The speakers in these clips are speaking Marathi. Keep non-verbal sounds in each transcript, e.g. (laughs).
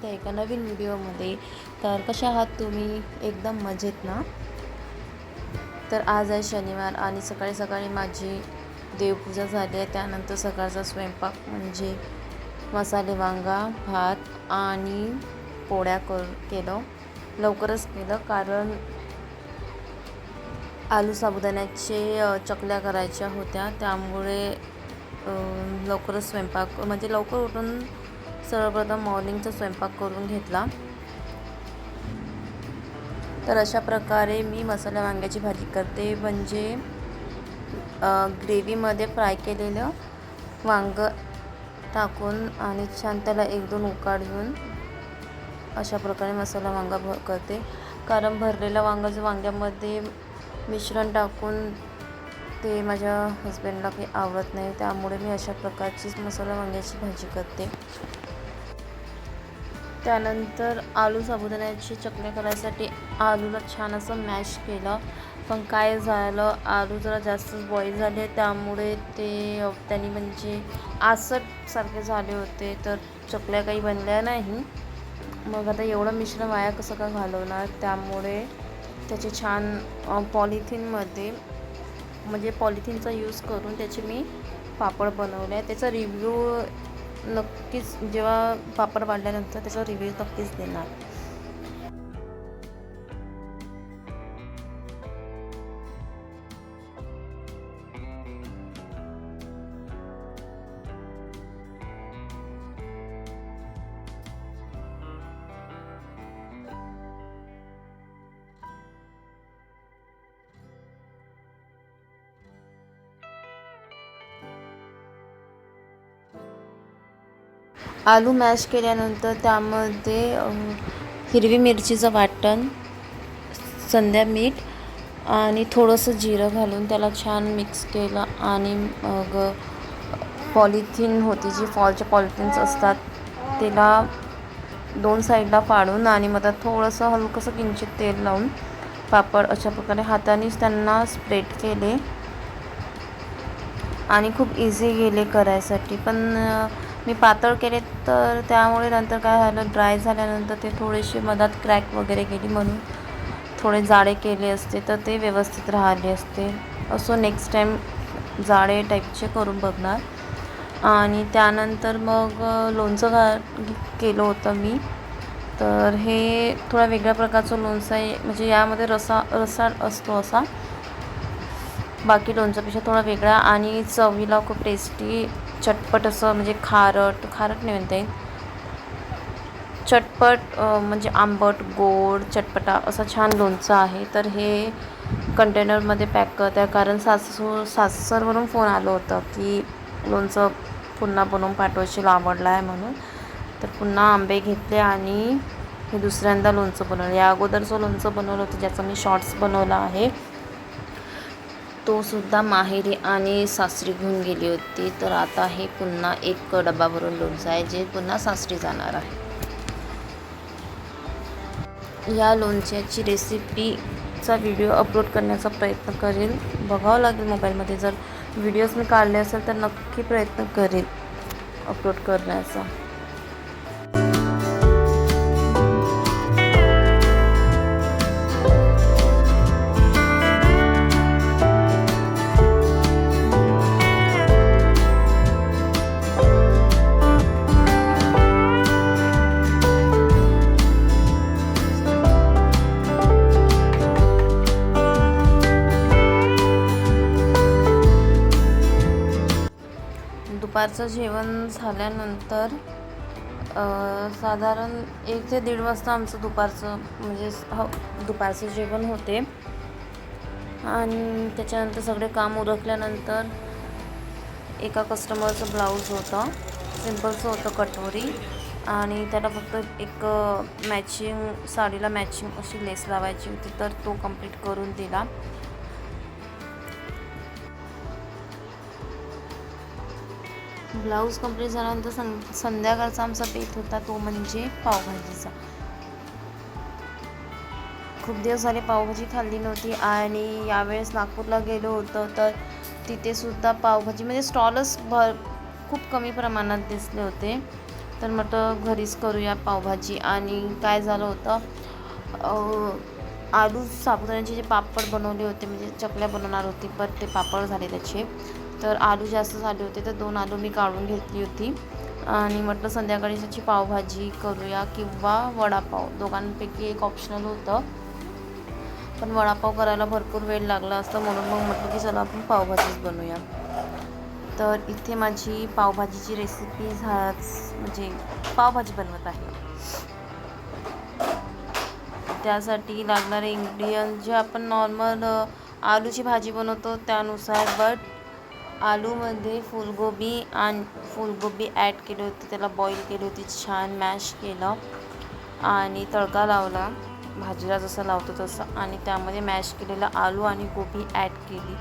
स्वागत आहे एका नवीन व्हिडिओमध्ये. तर कशा आहात तुम्ही? एकदम मजेत ना? तर आज आहे शनिवार आणि सकाळी सकाळी माझी देवपूजा झाली आहे. त्यानंतर सकाळचा स्वयंपाक म्हणजे मसाले वांगा भात आणि पोळ्या कर केलं. लवकरच केलं कारण आलू साबुदाण्याचे चकल्या करायच्या होत्या. त्यामुळे लवकरच स्वयंपाक म्हणजे लवकर उठून सर्वप्रथम मॉर्निंगचा स्वयंपाक करून घेतला. तर अशा प्रकारे मी मसाला वांग्याची भाजी करते. म्हणजे ग्रेव्हीमध्ये फ्राय केलेलं वांग टाकून आणि छान त्याला एक दोन उकाड घेऊन अशा प्रकारे मसाला वांगा भ करते. कारण भरलेल्या वांगाचं वांग्यामध्ये मिश्रण टाकून ते माझ्या हस्बंडला काही आवडत नाही. त्यामुळे मी अशा प्रकारचीच मसाला वांग्याची भाजी करते. त्यानंतर आलू साबुदाण्याची चकल्या करायसाठी आलूला छान असं मॅश केलं. पण काय झालं आलू जरा जास्तच बॉईल झाले. त्यामुळे ते त्यांनी म्हणजे आसटसारखे झाले होते. तर चकल्या काही बनल्या नाही. मग आता एवढं मिश्रण वाया कसं का घालवणार? त्यामुळे त्याचे छान पॉलिथिनमध्ये म्हणजे पॉलिथिनचा यूज करून त्याचे मी पापड बनवले. आहे त्याचा रिव्ह्यू नक्कीच जेव्हा पापड वाढल्यानंतर त्याचा रिव्ह्यू नक्कीच देणार. आलू मॅश केल्यानंतर त्यामध्ये हिरवी मिरचीचं वाटण संध्या मीठ आणि थोडंसं जिरं घालून त्याला छान मिक्स केलं आणि मग पॉलिथिन होती जी फॉलच्या पॉलिथिन्स असतात त्याला दोन साईडला फाडून आणि मग त्यात थोडंसं हलकंसं किंचित तेल लावून पापड अशा प्रकारे हातानेच त्यांना स्प्रेड केले. आणि खूप इझी गेले करायसाठी. पण मी पातळ केले तर त्यामुळे नंतर काय झालं ड्राय झाल्यानंतर ते थोडेसे मधात क्रॅक वगैरे गेली म्हणून. थोडे जाडे केले असते तर ते व्यवस्थित राहिले असते. असो नेक्स्ट टाईम जाडे टाईपचे करून बघणार. आणि त्यानंतर मग लोणचं घा केलं होतं मी. तर हे थोडा वेगळ्या प्रकारचं लोणचं आहे. म्हणजे यामध्ये रसा रसा असतो असा. बाकी लोणच्यापेक्षा थोडा वेगळा आणि चवीला खूप टेस्टी चटपट असं म्हणजे खारट खारट नाही म्हणता येईल. चटपट म्हणजे आंबट गोड चटपटा असं छान लोणचं आहे. तर हे कंटेनरमध्ये पॅक करत आहे कारण सासू सासरवरून फोन आलं होतं की लोणचं पुन्हा बनवून पाठवायची आवडलं आहे म्हणून. तर पुन्हा आंबे घेतले आणि हे दुसऱ्यांदा लोणचं बनवलं. या अगोदरचं लोणचं बनवलं होतं ज्याचा मी शॉर्ट्स बनवला आहे तो सुद्धा माहेरी आणि सासरी घेऊन गेली होती. तर आता हे पुन्हा एक डबा भरून लोणचं आहे जे पुन्हा सासरी जाणार आहे. या लोणच्याची रेसिपीचा व्हिडिओ अपलोड करण्याचा प्रयत्न करेल बघावं लागेल मोबाईलमध्ये. जर व्हिडिओज मी काढले असेल तर नक्की प्रयत्न करेल अपलोड करण्याचा. दुपारचं जेवण झाल्यानंतर साधारण एक ते दीड वाजता आमचं दुपारचं म्हणजे हो दुपारचं जेवण होते. आणि त्याच्यानंतर सगळे काम उरकल्यानंतर एका कस्टमरचं ब्लाऊज होतं. सिम्पलचं होतं कटोरी. आणि त्याला फक्त एक मॅचिंग साडीला मॅचिंग अशी लेस लावायची होती तर तो कंप्लीट करून दिला. ब्लाऊज कंप्लीट झाल्यानंतर सं संध्याकाळचा आमचा पेट होता तो म्हणजे पावभाजीचा. खूप दिवस झाले पावभाजी खाल्ली नव्हती आणि यावेळेस नागपूरला गेलो होतो तर तिथे सुद्धा पावभाजी म्हणजे स्टॉलच भर खूप कमी प्रमाणात दिसले होते. तर म्हटलं घरीच करूया पावभाजी आणि काय झालं होतं आलू साबुदाण्याचे जे पापड बनवले होते म्हणजे चकल्या बनवणार होती पण ते पापड झाले त्याचे. तर आलू जास्त झाले होते तर दोन आलू मी काढून घेतली होती. आणि म्हटलं संध्याकाळी त्याची पावभाजी करूया किंवा वडापाव. दोघांपैकी एक ऑप्शनल होतं. पण वडापाव करायला भरपूर वेळ लागला असता म्हणून मग म्हटलं की चला आपण पावभाजीच बनवूया. तर इथे माझी पावभाजीची रेसिपी झाच म्हणजे पावभाजी बनवत आहे. त्यासाठी लागणारे इन्ग्रिडियंट जे आपण नॉर्मल आलूची भाजी बनवतो त्यानुसार बट आलूमध्ये फुलगोबी आणि फुलगोबी ॲड केली होती त्याला बॉईल केली होती छान मॅश केलं आणि तडका लावला. भाजीला जसं लावतो तसं. आणि त्यामध्ये मॅश केलेला आलू आणि गोबी ॲड केली.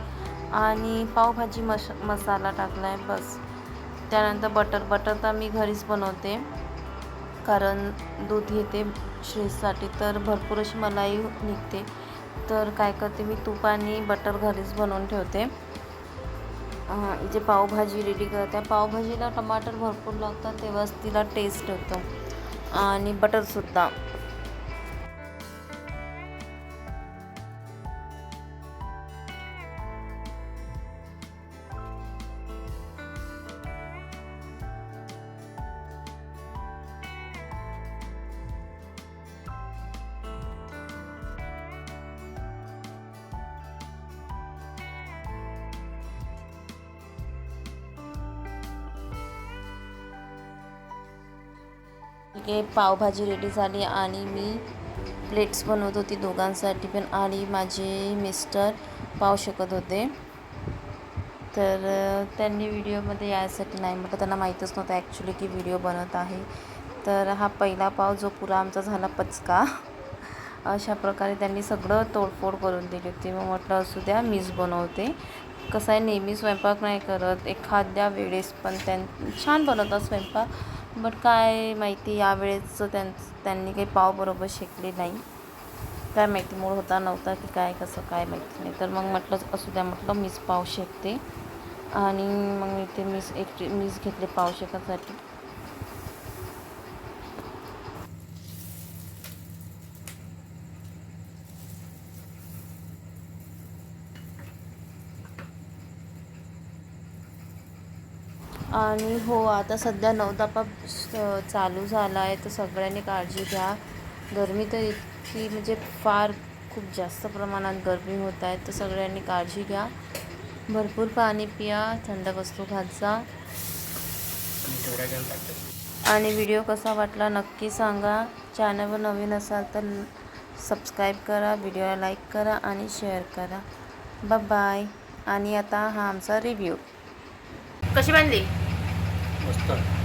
आणि पावभाजी मश मसाला टाकला आहे बस. त्यानंतर बटर बटर तर मी घरीच बनवते. कारण दूध घेते श्रीसाठी तर भरपूर अशी मलाई निघते. तर काय करते मी तूप आणि बटर घरीच बनवून ठेवते. इथे जे पावभाजी रेडी करते पावभाजीला टमाटर भरपूर लागतात तेव्हाच तिला टेस्ट होतं आणि बटरसुद्धा. ठीक पावभाजी रेडी झाली आणि मी प्लेट्स बनवत होती दोघांसाठी पण आणि माझे मिस्टर पाव शकत होते. तर त्यांनी व्हिडिओमध्ये यायसाठी नाही म्हटलं त्यांना माहीतच नव्हतं ॲक्च्युली की व्हिडिओ बनवत आहे. तर हा पहिला पाव जो पुरा आमचा झाला पचका. (laughs) अशा प्रकारे त्यांनी सगळं तोडफोड करून दिली होती. मग म्हटलं असू द्या मीच बनवते. कसं आहे नेहमी स्वयंपाक नाही करत. एखाद्या वेळेस पण त्यां छान बनवतात स्वयंपाक. बट काय माहिती यावेळेस त्यां त्यांनी काही पाव बरोबर शेकले नाही. काय माहिती मूळ होता नव्हता की काय कसं काय माहिती नाही. तर मग म्हटलं असू द्या म्हटलं मीच पाव शेकते. आणि मग इथे मीस एक मीच घेतले पाव शेकासाठी. आणि हो आता सध्या नवतापा स- चालू झाला आहे तर सगळ्यांनी काळजी घ्या. गरमी तर इतकी म्हणजे फार खूप जास्त प्रमाणात गरमी होत आहे तर सगळ्यांनी काळजी घ्या. भरपूर पाणी पिया थंड वस्तू खात जा. आणि व्हिडिओ कसा वाटला नक्की सांगा. चॅनलवर नवीन असाल तर सबस्क्राईब करा व्हिडिओला लाईक करा आणि शेअर करा. बाय आणि आता हा आमचा रिव्ह्यू. कशी बांधली ました。